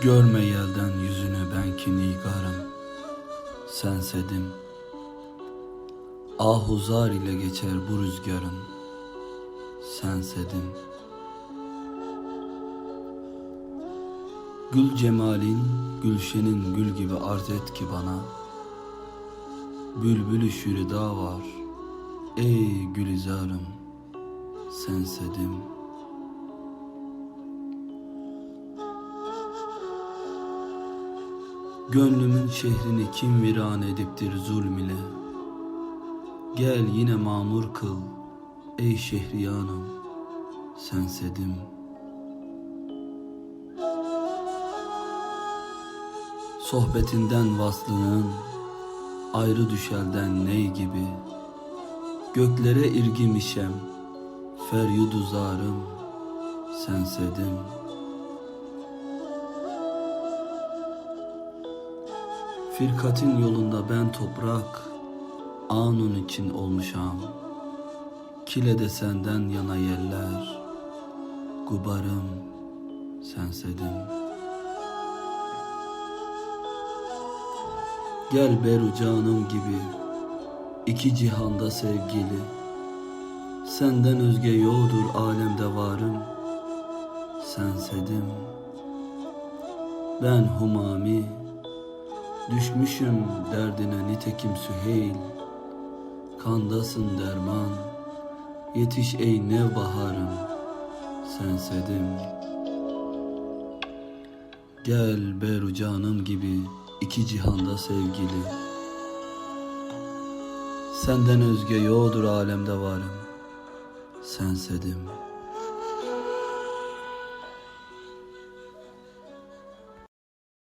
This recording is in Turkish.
Görme yelden yüzünü ben ki nigarım. Sensedim Ahuzar ile geçer bu rüzgarın. Sensedim Gül cemalin, gülşenin gül gibi arz et ki bana. Bülbülü şürida var. Ey gülizarım Sensedim Gönlümün şehrini kim viran ediptir zulm ile? Gel yine mamur kıl ey şehriyanım sensedim. Sohbetinden vaslının ayrı düşelden ney gibi? Göklere irgimişem feryudu zarım sensedim Firkatin yolunda ben toprak, anun için olmuşam. Kile de senden yana yeller, gubarım sensedim. Gel beru canım gibi, iki cihanda sevgili. Senden özge yoktur alemde varım, sensedim. Ben humami, Düşmüşüm derdine nitekim Süheyl. Kandasın derman. Yetiş ey nevbaharım. Sensedim. Gel beru canım gibi iki cihanda sevgili. Senden özge yoktur alemde varım. Sensedim